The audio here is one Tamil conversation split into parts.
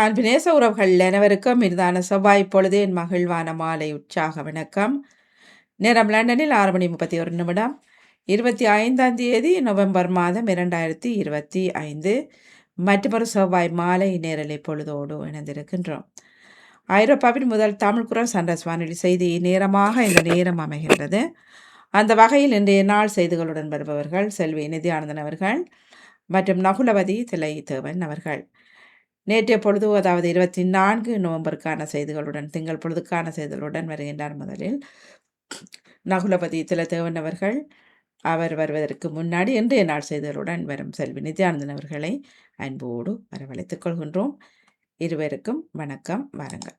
அன்பினேச உறவுகள் அனைவருக்கும் மீதான செவ்வாய் பொழுது என் மகிழ்வான மாலை உற்சாக வணக்கம். நேரம் லண்டனில் ஆறு மணி முப்பத்தி ஒரு நிமிடம். இருபத்தி ஐந்தாம் தேதி நவம்பர் மாதம் இரண்டாயிரத்தி இருபத்தி ஐந்து. மற்றொரு செவ்வாய் மாலை நேரலை பொழுதோடு இணைந்திருக்கின்றோம். ஐரோப்பாவின் முதல் தமிழ் குரல் சண்டஸ் வானொலி செய்தி நேரமாக இந்த நேரம் அமைகின்றது. அந்த வகையில் இன்றைய நாள் செய்திகளுடன் வருபவர்கள் செல்வி நிதியானந்தன் அவர்கள் மற்றும் நகுலவதி திலை தேவன் அவர்கள். நேற்றைய பொழுது அதாவது இருபத்தி நான்கு நவம்பருக்கான செய்திகளுடன் திங்கள் பொழுதுக்கான செய்திகளுடன் வருகின்றார் முதலில். நகுலபதி திலதேவன் அவர்கள் அவர் வருவதற்கு முன்னாடி இன்றைய நாள் செய்திகளுடன் வரும் செல்வி நித்யானந்தன் அவர்களை அன்போடு வரவழைத்துக் கொள்கின்றோம். இருவருக்கும் வணக்கம் வாருங்கள்.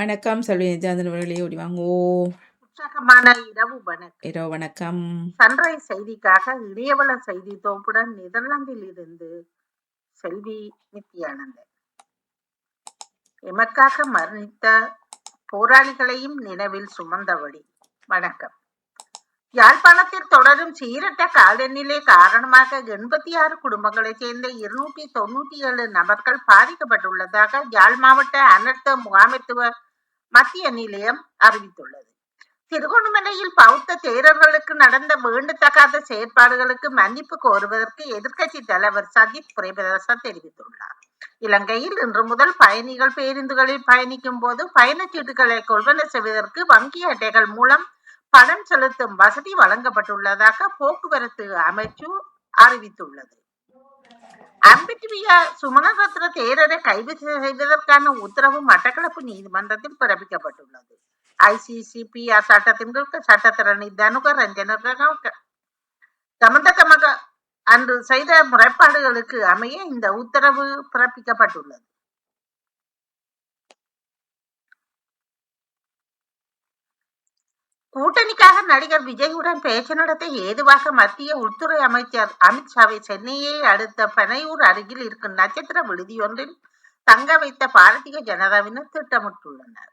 வணக்கம். செல்வி நித்யானந்தன் அவர்களே ஓடி வாங்கோ. உற்சாகமான இரவு வணக்கம். இரவு வணக்கம். சன்ரைஸ் செய்திக்காக இணையவள செய்தி தொகுப்புடன் நெதர்லாந்தில் இருந்து செல்வி நித்யானந்தன். எமக்காக மரணித்த போராளிகளையும் நினைவில் சுமந்தபடி வணக்கம். யாழ்ப்பாணத்தில் தொடரும் சீரற்ற காலநிலை காரணமாக எண்பத்தி ஆறு குடும்பங்களைச் சேர்ந்த இருநூற்றி தொண்ணூற்றி ஏழு நபர்கள் பாதிக்கப்பட்டுள்ளதாக யாழ் மாவட்ட அனர்த்த முகாமைத்துவ மத்திய நிலையம் அறிவித்துள்ளது. திருகோணமலையில் பௌத்த தேரர்களுக்கு நடந்த வேண்டத்தகாத செயற்பாடுகளுக்கு மன்னிப்பு கோருவதற்கு எதிர்க்கட்சி தலைவர் சஜித் பிரேமதாசா தெரிவித்துள்ளார். இலங்கையில் இன்று முதல் பயணிகள் பேருந்துகளில் பயணிக்கும் போது பயணச்சீட்டுகளை கொள்வன செய்வதற்கு வங்கி அட்டைகள் மூலம் பணம் செலுத்தும் வசதி வழங்கப்பட்டுள்ளதாக போக்குவரத்து அமைச்சு அறிவித்துள்ளது. அம்பிட்டிவியா சுமணரத்ன தேரரை கைது செய்வதற்கான உத்தரவு மட்டக்களப்பு நீதிமன்றத்தில் பிறப்பிக்கப்பட்டுள்ளது ஐசிசிபிஆர் சட்டத்தின் சட்டத்திறனி தனுகர் தனுக ரஞ்சனக கமந்தகமக அன்று செய்த முறைப்பாடுகளுக்கு அமைய இந்த உத்தரவு பிறப்பிக்கப்பட்டுள்ளது கூட்டணிக்காக நடிகர் விஜயுடன் பேச்சு நடத்த ஏதுவாக மத்திய உள்துறை அமைச்சர் அமித்ஷாவை சென்னையை அடுத்த பனையூர் அருகில் இருக்கும் நட்சத்திர விடுதியொன்றில் தங்க வைத்த பாரதிய ஜனதாவினர் திட்டமிட்டுள்ளனர்.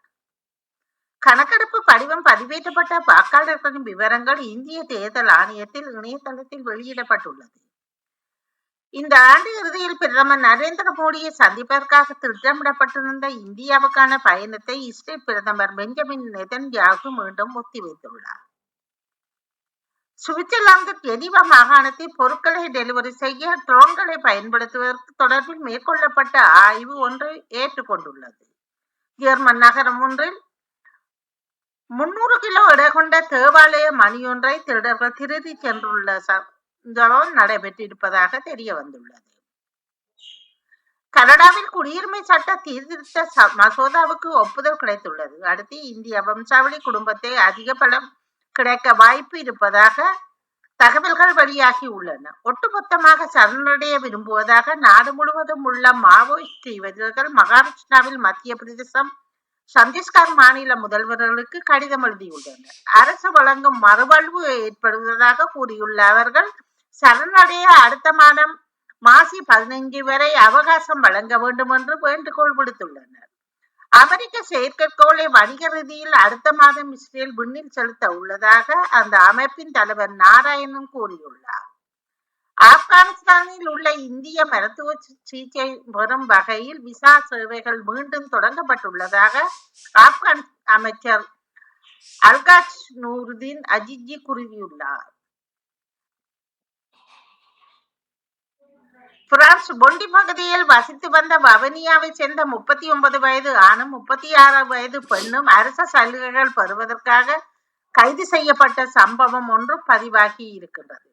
கணக்கெடுப்பு படிவம் பதிவேற்றப்பட்ட வாக்காளர்களின் விவரங்கள் இந்திய தேர்தல் ஆணையத்தில் இணையதளத்தில் வெளியிடப்பட்டுள்ளது. இந்த ஆண்டு இறுதியில் பிரதமர் நரேந்திர மோடியை சந்திப்பதற்காக திட்டமிடப்பட்டிருந்த இந்தியாவுக்கான பயணத்தை இஸ்ரேல் பிரதமர் பெஞ்சமின் நெதன்யாகு மீண்டும் ஒத்திவைத்துள்ளார். சுவிட்சர்லாந்து ஜெனீவா மாகாணத்தில் பொருட்களை டெலிவரி செய்ய ட்ரோன்களை பயன்படுத்துவதற்கு தொடர்பில் மேற்கொள்ளப்பட்ட ஆய்வு ஒன்றை ஏற்றுக்கொண்டுள்ளது. ஜெர்மன் நகரம் ஒன்றில் முன்னூறு கிலோ எடை கொண்ட தேவாலய மணியொன்றை திருடர்கள் திருடி சென்றுள்ள சம்பவம் நடைபெற்றிருப்பதாக தெரிய வந்துள்ளது. கனடாவில் குடியுரிமை சட்ட சீர்திருத்த மசோதாவுக்கு ஒப்புதல் கிடைத்துள்ளது. அடுத்து இந்திய வம்சாவளி குடும்பத்தை அதிக பலம் கிடைக்க வாய்ப்பு இருப்பதாக தகவல்கள் வெளியாகி உள்ளன. ஒட்டுமொத்தமாக சரணடைய விரும்புவதாக நாடு முழுவதும் உள்ள மாவோயிஸ்ட் இவர்கள் மகாராஷ்டிராவில் மத்திய பிரதேசம் சத்தீஸ்கர் மாநில முதல்வர்களுக்கு கடிதம் எழுதியுள்ளனர். அரசு வழங்கும் மறுவாழ்வு ஏற்படுவதாக கூறியுள்ள அவர்கள் சரணடைய அடுத்த மாதம் மாசி பதினைஞ்சு வரை அவகாசம் வழங்க வேண்டும் என்று வேண்டுகோள் விடுத்துள்ளனர். அமெரிக்க செயற்கைக்கோளை வணிக ரீதியில் அடுத்த மாதம் இஸ்ரேல் விண்ணில் செலுத்த உள்ளதாக அந்த அமைப்பின் தலைவர் நாராயணன் கூறியுள்ளார். ஆப்கானிஸ்தானில் உள்ள இந்திய மருத்துவ சிகிச்சை பெறும் வகையில் விசா சேவைகள் மீண்டும் தொடங்கப்பட்டுள்ளதாக ஆப்கான் அமைச்சர் அல்காஜ் நூருதீன் அஜிஜி கூறியுள்ளார். பிரான்ஸ் பொண்டி பகுதியில் வசித்து வந்த வவனியாவை சேர்ந்த முப்பத்தி ஒன்பது வயது ஆணும் முப்பத்தி ஆறு வயது பெண்ணும் அரச சலுகைகள் பெறுவதற்காக கைது செய்யப்பட்ட சம்பவம் ஒன்று பதிவாகி இருக்கின்றது.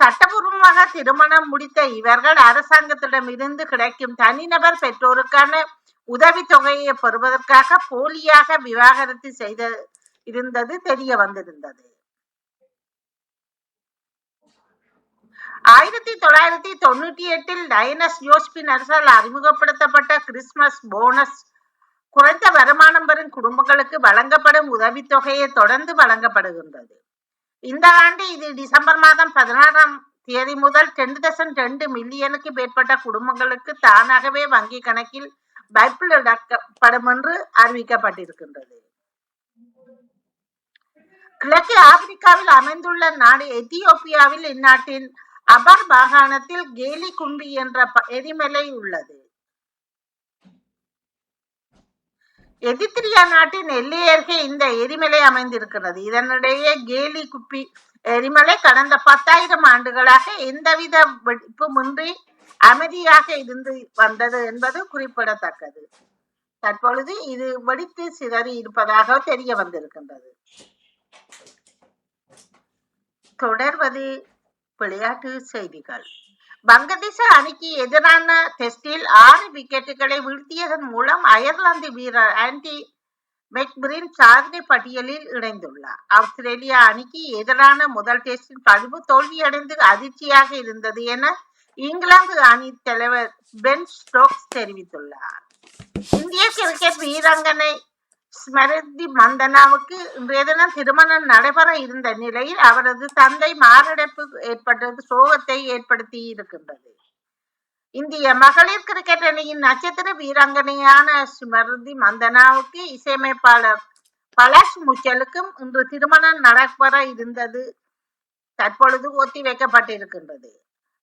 சட்டபூர்வமாக திருமணம் முடித்த இவர்கள் அரசாங்கத்திடம் இருந்து கிடைக்கும் தனிநபர் பெற்றோருக்கான உதவி தொகையை பெறுவதற்காக போலியாக விவாகரத்து செய்த இருந்தது தெரிய வந்திருந்தது. ஆயிரத்தி தொள்ளாயிரத்தி தொண்ணூற்றி எட்டில் டைனஸ் ஜோஸ்பின் அரசால் அறிமுகப்படுத்தப்பட்ட கிறிஸ்துமஸ் போனஸ் குறைந்த வருமானம் பெறும் குடும்பங்களுக்கு வழங்கப்படும் உதவித்தொகையை தொடர்ந்து வழங்கப்படுகின்றது. இந்த ஆண்டு இது டிசம்பர் மாதம் பதினாறாம் தேதி முதல் டென் தசம் ரெண்டு மில்லியனுக்கு மேற்பட்ட குடும்பங்களுக்கு தானாகவே வங்கி கணக்கில் பைப்பிள் இடக்கப்படும் என்று அறிவிக்கப்பட்டிருக்கின்றது. கிழக்கு ஆப்பிரிக்காவில் அமைந்துள்ள நாடு எத்தியோப்பியாவில் இந்நாட்டின் அபர் மாகாணத்தில் கேலி கும்பி என்ற ப- எரிமலை உள்ளது. எதித்திரியா நாட்டின் எல்லை அருகே இந்த எரிமலை அமைந்திருக்கிறது. இதனிடையே கேலி குப்பி எரிமலை கடந்த பத்தாயிரம் ஆண்டுகளாக எந்தவித வெடிப்புமின்றி அமைதியாக இருந்து வந்தது என்பது குறிப்பிடத்தக்கது. தற்பொழுது இது வெடித்து சிதறி இருப்பதாக தெரிய வந்திருக்கின்றது. தொடர்வது விளையாட்டு செய்திகள். வங்கதேச அணிக்கு எதிரான டெஸ்டில் ஆறு விக்கெட்டுகளை வீழ்த்தியதன் மூலம் அயர்லாந்து வீரர் ஆண்டி மெக்பிரின் சாதனை பட்டியலில் இணைந்துள்ளார். ஆஸ்திரேலியா அணிக்கு எதிரான முதல் டெஸ்டில் பதிவு தோல்வியடைந்து அதிர்ச்சியாக இருந்தது என இங்கிலாந்து அணி தலைவர் பென் ஸ்டோக்ஸ் தெரிவித்துள்ளார். இந்திய கிரிக்கெட் வீராங்கனை ஸ்மருதி மந்தனாவுக்கு இன்றைய தினம் திருமணம் நடைபெற இருந்த நிலையில் அவரது தந்தை மாரடைப்பு ஏற்பட்டது சோகத்தை ஏற்படுத்தி இருக்கின்றது. இந்திய மகளிர் கிரிக்கெட் அணியின் நட்சத்திர வீராங்கனையான ஸ்மருதி மந்தனாவுக்கு இசையமைப்பாளர் பலாஷ் முச்சலுக்கும் இன்று திருமணம் நடைபெற இருந்தது. தற்பொழுது ஒத்தி வைக்கப்பட்டிருக்கின்றது.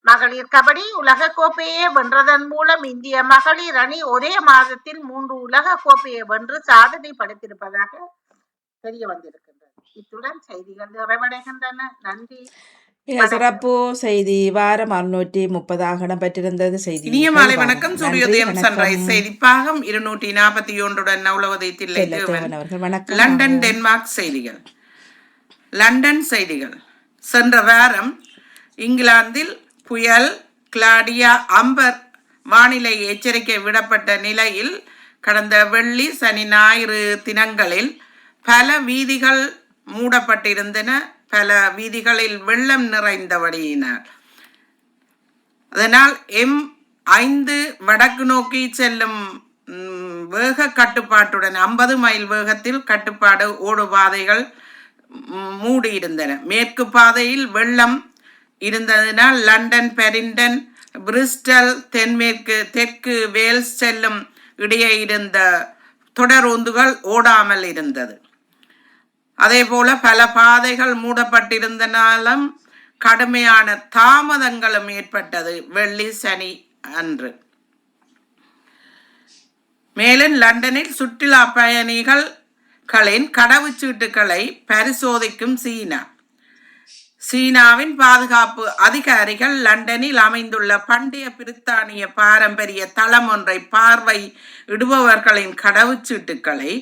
மகளிர் கபடி உலக கோப்பையை வென்றதன் மூலம் இந்திய மகளிர் அணி ஒரே மாதத்தில் மூன்று உலக கோப்பையை வென்று சாதனை படைத்திருப்பதாக தெரிய வந்திருக்கின்றது. இத்துடன் செய்திகள் நிறைவடைகின்றன. நன்றி. சிறப்பு செய்தி. வாரம் அறுநூற்றி முப்பதாக இடம்பெற்றிருந்தது செய்தி இனிய மாலை வணக்கம். சூரியோதயம் சன்ரைஸ் செய்திப்பாகம் இருநூற்றி நாற்பத்தி ஒன்றுடன் நவுலவதை தில்லை வணக்கம். லண்டன் டென்மார்க் செய்திகள். லண்டன் செய்திகள். சென்ற வாரம் இங்கிலாந்தில் புயல் கிளாடியா அம்பர் வானிலை எச்சரிக்கை விடப்பட்ட நிலையில் கடந்த வெள்ளி சனி ஞாயிறு தினங்களில் பல வீதிகள் மூடப்பட்டிருந்தன. பல வீதிகளில் வெள்ளம் நிறைந்தபடியினர் அதனால் எம் ஐந்து வடக்கு நோக்கி செல்லும் வேக கட்டுப்பாட்டுடன் ஐம்பது மைல் வேகத்தில் கட்டுப்பாடு ஓடுபாதைகள் மூடியிருந்தன. மேற்கு பாதையில் வெள்ளம் இருந்ததினால் லண்டன் பெரிண்டன் பிரிஸ்டல் தென்மேற்கு தெற்கு வேல்ஸ் செல்லும் இடையே இருந்த தொடரூந்துகள் ஓடாமல் இருந்தது. அதே போல பல பாதைகள் மூடப்பட்டிருந்தனாலும் கடுமையான தாமதங்களும் ஏற்பட்டது வெள்ளி சனி அன்று. மேலும் லண்டனில் சுற்றுலா பயணிகள்களின் கடவுச்சீட்டுகளை பரிசோதிக்கும் சீனா. சீனாவின் பாதுகாப்பு அதிகாரிகள் லண்டனில் அமைந்துள்ள பண்டைய பிரித்தானிய பாரம்பரிய தளம் ஒன்றை பார்வை இடுபவர்களின் கடவுச்சீட்டுகளை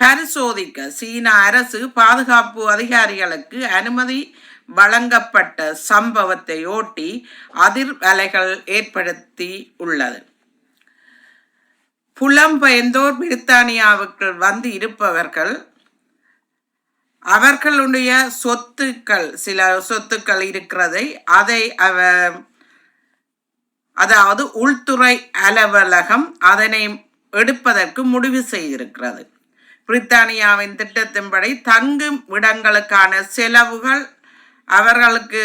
பரிசோதிக்க சீனா அரசு பாதுகாப்பு அதிகாரிகளுக்கு அனுமதி வழங்கப்பட்ட சம்பவத்தை ஒட்டி அதிர்வலைகள் ஏற்படுத்தி உள்ளது. புலம்பெயர்ந்தோர் பிரித்தானியாவுக்கு வந்து இருப்பவர்கள் அவர்களுடைய சொத்துக்கள் சில சொத்துக்கள் இருக்கிறதை அதை அவ அதாவது உள்துறை அலுவலகம் அதனை எடுப்பதற்கு முடிவு செய்திருக்கிறது. பிரித்தானியாவின் திட்டத்தின்படி தங்கும் இடங்களுக்கான செலவுகள் அவர்களுக்கு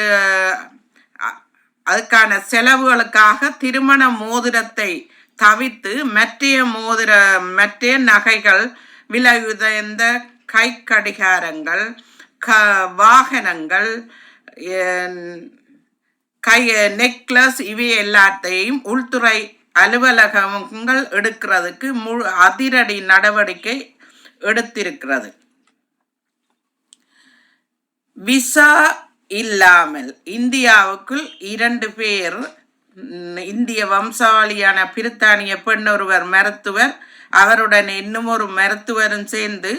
அதுக்கான செலவுகளுக்காக திருமண மோதிரத்தை தவிர்த்து மற்றைய மோதிர மற்றைய நகைகள் விலை உயர்ந்த கை கடிகாரங்கள் க வாகனங்கள் கை நெக்லஸ் இவை எல்லாத்தையும் உள்துறை அலுவலகங்கள் எடுக்கிறதுக்கு முழு அதிரடி நடவடிக்கை எடுத்திருக்கிறது. விசா இல்லாமல் இந்தியாவுக்குள் இரண்டு பேர் இந்திய வம்சாவளியான பிரித்தானிய பெண் ஒருவர் மருத்துவர் அவருடன் இன்னும் ஒரு மருத்துவரும் சேர்ந்து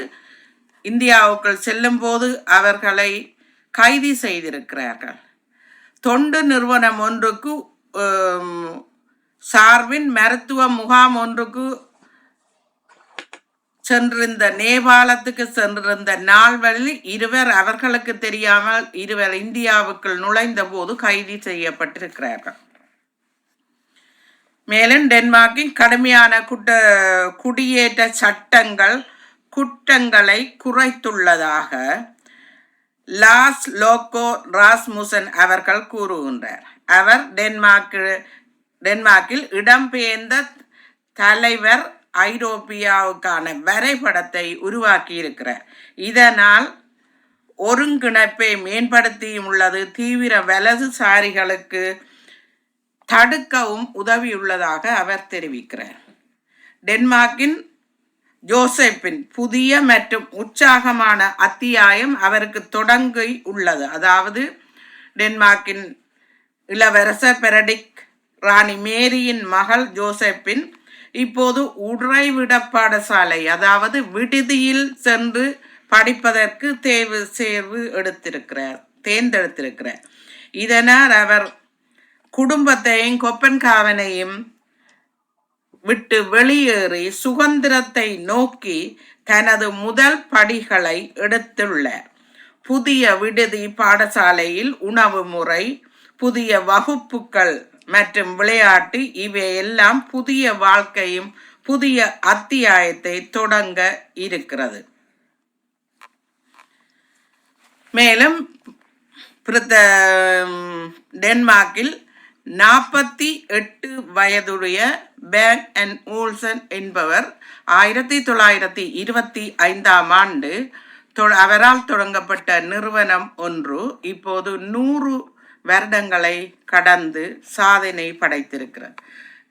இந்தியாவுக்குள் செல்லும்போது அவர்களை கைது செய்திருக்கிறார்கள். தொண்டு நிறுவனம் ஒன்றுக்கு சார்பின் மருத்துவ முகாம் ஒன்றுக்கு சென்றிருந்த நேபாளத்துக்கு சென்றிருந்த நாள்வழில் இருவர் அவர்களுக்கு தெரியாமல் இருவர் இந்தியாவுக்குள் நுழைந்த போது கைது செய்யப்பட்டிருக்கிறார்கள். மேலும் டென்மார்க்கின் கடுமையான குட்ட குடியேற்ற சட்டங்கள் குற்றங்களை குறைத்துள்ளதாக லாஸ் லோகோ ராஸ்முசன் அவர்கள் கூறுகின்றார். அவர் டென்மார்க்கு டென்மார்க்கில் இடம்பெயர்ந்த தலைவர் ஐரோப்பியாவுக்கான வரைபடத்தை உருவாக்கியிருக்கிறார். இதனால் ஒருங்கிணைப்பை மேம்படுத்தியும் உள்ளது தீவிர வலதுசாரிகளுக்கு தடுக்கவும் உதவியுள்ளதாக அவர் தெரிவிக்கிறார். டென்மார்க்கின் ஜோசப்பின் புதிய மற்றும் உற்சாகமான அத்தியாயம் அவருக்கு தொடங்கி உள்ளது. அதாவது டென்மார்க்கின் இளவரசர் பெரடிக் ராணி மேரியின் மகள் ஜோசப்பின் இப்போது உறைவிட பாடசாலை அதாவது விடுதியில் சென்று படிப்பதற்கு தேர்வு சேர்வு எடுத்திருக்கிறார் தேர்ந்தெடுத்திருக்கிறார். இதனால் அவர் குடும்பத்தையும் கொப்பன்காவனையும் விட்டு வெளியேறி சுதந்திரத்தை நோக்கி தனது முதல் படிகளை எடுத்துள்ளார். புதிய விடுதி பாடசாலையில் உணவு முறை புதிய வகுப்புகள் மற்றும் விளையாட்டு இவையெல்லாம் புதிய வாழ்க்கையும் புதிய அத்தியாயத்தை தொடங்க இருக்கிறது. மேலும் டென்மார்க்கில் நாற்பத்தி எட்டு வயதுடைய பேங் அண்ட் ஓல்சன் என்பவர் ஆயிரத்தி தொள்ளாயிரத்தி இருபத்தி ஐந்தாம் ஆண்டு தொ- அவரால் தொடங்கப்பட்ட நிறுவனம் ஒன்று. இப்போது நூறு வருடங்களை கடந்து சாதனை படைத்திருக்கிறார்.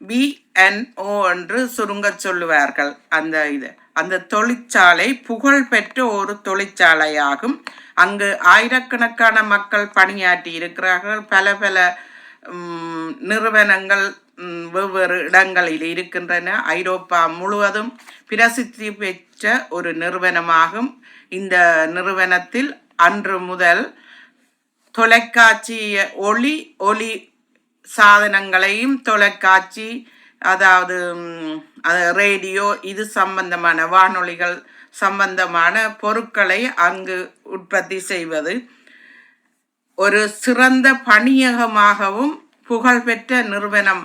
பிஎன்ஓ என்று சுருங்கச் சொல்லுவார்கள். அந்த இது அந்த தொழிற்சாலை புகழ்பெற்ற ஒரு தொழிற்சாலையாகும். அங்கு ஆயிரக்கணக்கான மக்கள் பணியாற்றி இருக்கிறார்கள். பல பல நிறுவனங்கள் வெவ்வேறு இடங்களில் இருக்கின்றன. ஐரோப்பா முழுவதும் பிரசித்தி பெற்ற ஒரு நிறுவனமாகும். இந்த நிறுவனத்தில் அன்று முதல் தொலைக்காட்சி ஒளி ஒளி சாதனங்களையும் தொலைக்காட்சி அதாவது அது ரேடியோ இது சம்பந்தமான வானொலிகள் சம்பந்தமான பொருட்களை அங்கு உற்பத்தி செய்வது. ஒரு சிறந்த பணியகமாகவும் புகழ்பெற்ற நிறுவனம்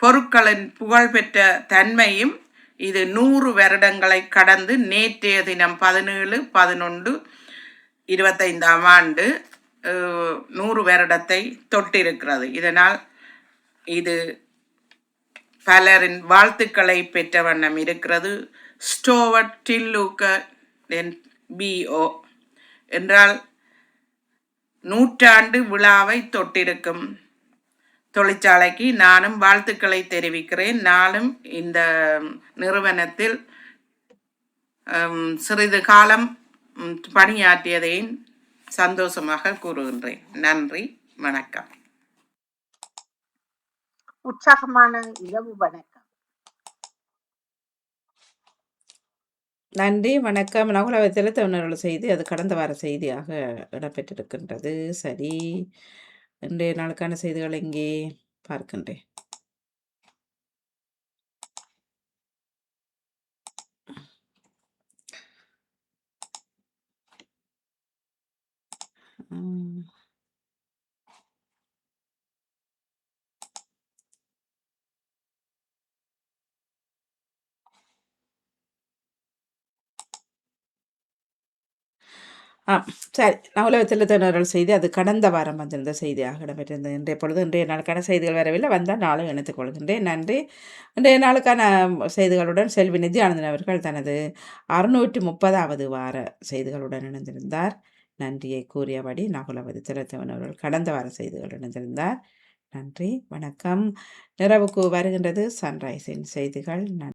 பொருட்களின் புகழ்பெற்ற தன்மையும் இது நூறு வருடங்களை கடந்து நேற்றைய தினம் பதினேழு பதினொன்று இருபத்தைந்தாம் ஆண்டு நூறு வருடத்தை தொட்டிருக்கிறது. இதனால் இது பலரின் வாழ்த்துக்களை பெற்ற வண்ணம் இருக்கிறது. ஸ்டோவர்ட் டில்லூக்க பிஓ என்றால் நூற்றாண்டு விழாவை தொட்டிருக்கும் தொழிற்சாலைக்கு நானும் வாழ்த்துக்களை தெரிவிக்கிறேன். நானும் இந்த நிறுவனத்தில் சிறிது காலம் பணியாற்றியதையும் சந்தோஷமாக கூறுகின்றேன். நன்றி. வணக்கம். உற்சாகமான இரவு வணக்கம். நன்றி வணக்கம். நகுலாவை தமிழர்கள் செய்தி அது கடந்த வார செய்தியாக இடம்பெற்றிருக்கின்றது. சரி இன்றைய நாளுக்கான செய்திகள் இங்கே பார்க்கின்றேன். Mm. ஆ சரி. நகுலவத்தில் தமிழர்கள் செய்தி அது கடந்த வாரம் வந்திருந்த செய்தியாக இடம்பெற்றிருந்தது. இன்றைய பொழுது இன்றைய நாளுக்கான செய்திகள் வரவில்லை. வந்தால் நாளும் இணைத்துக் கொள்கின்றேன். நன்றி. இன்றைய நாளுக்கான செய்திகளுடன் செல்வி நித்யானந்தன் அவர்கள் தனது அறுநூற்றி முப்பதாவது வார செய்திகளுடன் இணைந்திருந்தார். நன்றியை கூறியபடி நகுலவதி திலத்தவன் அவர்கள் கடந்த வார செய்திகள் இணைந்திருந்தார். நன்றி. வணக்கம். நிறவுக்கு வருகின்றது சன்ரைஸின் செய்திகள். நன்றி.